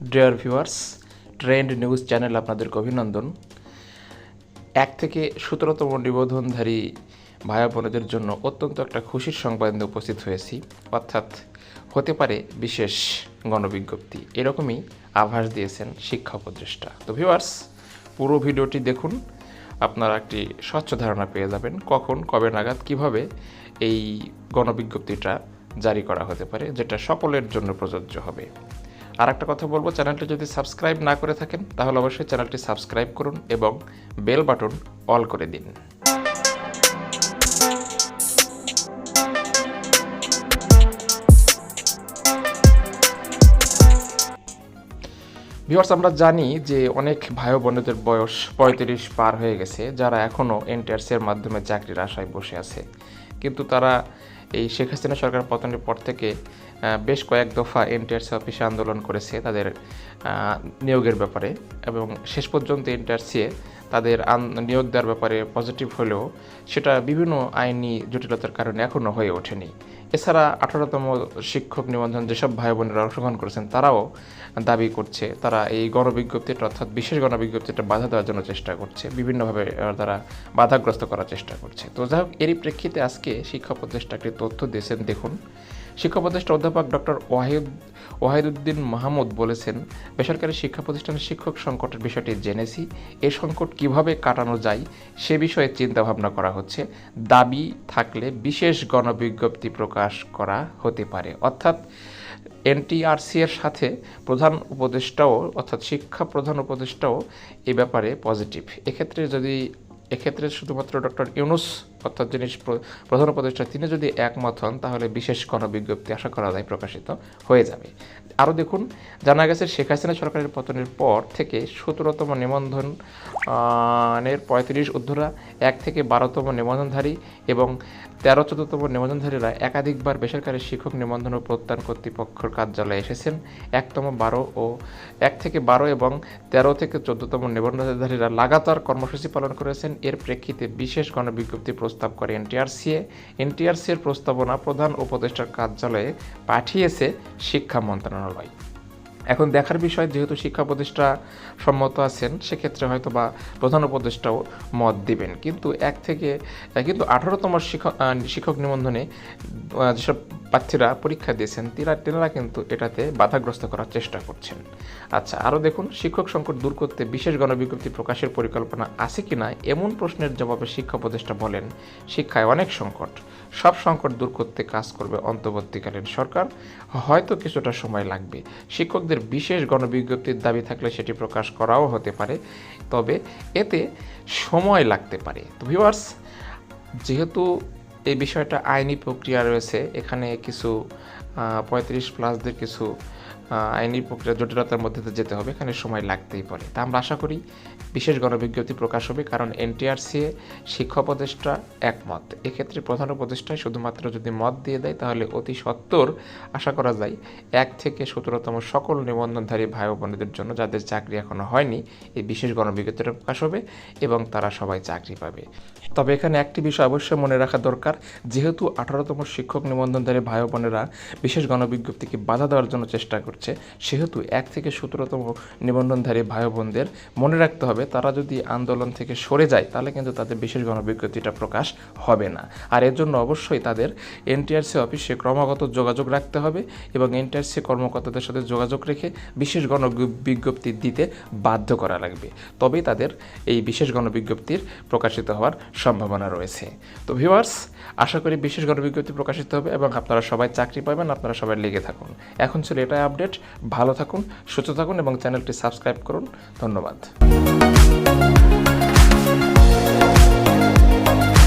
Dear viewers trend news channel আপনাদেরকে অভিনন্দন। এক থেকে সতেরোতম নিবন্ধনধারী ভাই বোনেদের জন্য অত্যন্ত একটা খুশির সংবাদ নিয়ে উপস্থিত হয়েছি। অর্থাৎ হতে পারে বিশেষ গণবিজ্ঞপ্তি। এরকমই আভাস দিয়েছেন শিক্ষা উপদেষ্টা। তো ভিউয়ার্স পুরো ভিডিওটি দেখুন। আপনারা একটি স্বচ্ছ ধারণা পেয়ে যাবেন কখন, কবে নাগাদ, কীভাবে এই গণবিজ্ঞপ্তিটা জারি করা হতে পারে, যেটা সকলের জন্য প্রযোজ্য হবে। আর একটা কথা বলব, চ্যানেলটি যদি সাবস্ক্রাইব না করে থাকেন, তাহলে অবশ্যই চ্যানেলটি সাবস্ক্রাইব করুন এবং বেল বাটন অল করে দিন। ভিউয়ার্স আমরা জানি যে অনেক ভাই বোনদের বয়স পঁয়ত্রিশ পার হয়ে গেছে, যারা এখনও এনটিআরসির মাধ্যমে চাকরির আশায় বসে আছে। কিন্তু তারা এই শেখ হাসিনা সরকার পতনের পর থেকে বেশ কয়েক দফা এনটিআরসি অফিসে আন্দোলন করেছে তাদের নিয়োগের ব্যাপারে। এবং শেষ পর্যন্ত এনটিআরসি তাদের নিয়োগ দেওয়ার ব্যাপারে পজিটিভ হলেও সেটা বিভিন্ন আইনি জটিলতার কারণে এখনও হয়ে ওঠেনি। এছাড়া আঠারোতম শিক্ষক নিবন্ধন যেসব ভাই বোনেরা অংশগ্রহণ করেছেন, তারাও দাবি করছে তারা এই গণবিজ্ঞপ্তিটা অর্থাৎ বিশেষ গণবিজ্ঞপ্তিটা বাধা দেওয়ার জন্য চেষ্টা করছে, বিভিন্নভাবে তারা বাধাগ্রস্ত করার চেষ্টা করছে। তো যাই হোক, এরই প্রেক্ষিতে আজকে শিক্ষা একটি তথ্য দিয়েছেন, দেখুন। শিক্ষা উপদেষ্টা অধ্যাপক ডক্টর ওয়াহিদ, ওয়াহিদুদ্দিন মাহমুদ বলেছেন, বেসরকারি শিক্ষা প্রতিষ্ঠানের শিক্ষক সংকটের বিষয়টি জেনেছি, এ সংকট কীভাবে কাটানো যায় সে বিষয়ে চিন্তা ভাবনা করা হচ্ছে, দাবি থাকলে বিশেষ গণবিজ্ঞপ্তি প্রকাশ করা হতে পারে। অর্থাৎ এনটিআরসি এর সাথে প্রধান উপদেষ্টাও, অর্থাৎ শিক্ষা প্রধান উপদেষ্টাও এ ব্যাপারে পজিটিভ। এক্ষেত্রে যদি, এক্ষেত্রে শুধুমাত্র ডক্টর ইউনুস অর্থাৎ যিনি প্রধান উপদেষ্টা তিনি যদি একমত হন তাহলে বিশেষ গণবিজ্ঞপ্তি আশা করা যায় প্রকাশিত হয়ে যাবে। আরও দেখুন জানা গেছে শেখ হাসিনা সরকারের পতনের পর থেকে সতেরোতম নিবন্ধন আহ, পঁয়ত্রিশ ঊর্ধ্বরা এক থেকে বারোতম নিবন্ধনধারী এবং তেরো চোদ্দতম নিবন্ধনধারীরা একাধিকবার বেসরকারি শিক্ষক নিবন্ধন ও প্রত্যয়ন কর্তৃপক্ষের কার্যালয়ে এসেছেন। একতম বারো ও এক থেকে বারো এবং তেরো থেকে চোদ্দতম নিবন্ধনধারীরা লাগাতার কর্মসূচি পালন করেছেন। এর প্রেক্ষিতে বিশেষ গণবিজ্ঞপ্তি প্রস্তাব করে এনটিআরসি এর প্রস্তাবনা প্রধান উপদেষ্টার কার্যালয়ে পাঠিয়েছে শিক্ষা মন্ত্রণালয়। এখন দেখার বিষয়, যেহেতু শিক্ষা উপদেষ্টা সম্মত আছেন, সেক্ষেত্রে হয়তো বা প্রধান উপদেষ্টাও মত দিবেন। কিন্তু এক থেকে, কিন্তু আঠারোতম শিক্ষক শিক্ষক নিবন্ধনে যেসব প্রার্থীরা পরীক্ষা দিয়েছেন, তিরা, তেনারা কিন্তু এটাতে বাধাগ্রস্ত করার চেষ্টা করছেন। আচ্ছা আরও দেখুন, শিক্ষক সংকট দূর করতে বিশেষ গণবিজ্ঞপ্তি প্রকাশের পরিকল্পনা আছে কি না? এমন প্রশ্নের জবাবে শিক্ষা উপদেষ্টা বলেন, শিক্ষায় অনেক সংকট। সব সংকট দূর করতে কাজ করবে অন্তর্বর্তীকালীন সরকার। হয়তো কিছুটা সময় লাগবে। শিক্ষকদের বিশেষ গণবিজ্ঞপ্তির দাবি থাকলে সেটি প্রকাশ করাও হতে পারে, তবে এতে সময় লাগতে পারে। তো ভিউয়ার্স যেহেতু এই বিষয়টা আইনি প্রক্রিয়া রয়েছে। এখানে কিছু পঁয়ত্রিশ প্লাসদের কিছু আইনি প্রক্রিয়া জটিলতার মধ্যে যেতে হবে, এখানে সময় লাগতেই পারে। তা আমরা আশা করি বিশেষ গণবিজ্ঞপ্তি প্রকাশ হবে, কারণ এনটিআরসি শিক্ষা উপদেষ্টা একমত। এক্ষেত্রে প্রধান উপদেষ্টায় শুধুমাত্র যদি মত দিয়ে দেয়, তাহলে অতি সত্বর আশা করা যায়, এক থেকে সতেরোতম সকল নিবন্ধনধারী ভাই বোনেদের জন্য, যাদের চাকরি এখনও হয়নি, এই বিশেষ গণবিজ্ঞপ্তিটা প্রকাশ হবে এবং তারা সবাই চাকরি পাবে। তবে এখানে একটি বিষয় অবশ্যই মনে রাখা দরকার, যেহেতু আঠারোতম শিক্ষক নিবন্ধনধারী ভাই বোনেরা বিশেষ গণবিজ্ঞপ্তিকে বাধা দেওয়ার জন্য চেষ্টা করছে, সেহেতু এক থেকে সতেরোতম নিবন্ধনধারী ভাই বোনদের মনে রাখতে হবে, তারা যদি আন্দোলন থেকে সরে যায়, তাহলে কিন্তু তাদের বিশেষ গণবিজ্ঞপ্তিটা প্রকাশ হবে না। আর এর জন্য অবশ্যই তাদের এনটিআরসি অফিসে ক্রমাগত যোগাযোগ রাখতে হবে এবং এনটিআরসি কর্মকর্তাদের সাথে যোগাযোগ রেখে বিশেষ গণবিজ্ঞপ্তি দিতে বাধ্য করা লাগবে। তবেই তাদের এই বিশেষ গণবিজ্ঞপ্তির প্রকাশিত হওয়ার সম্ভাবনা রয়েছে। তো ভিউয়ার্স আশা করি বিশেষ গণবিজ্ঞপ্তি প্রকাশিত হবে এবং আপনারা সবাই চাকরি পাবেন আপনারা সবাই লেগে থাকুন। এখন ছিল এটাই আপডেট ভালো থাকুন, সুস্থ থাকুন এবং চ্যানেলটি সাবস্ক্রাইব করুন। ধন্যবাদ।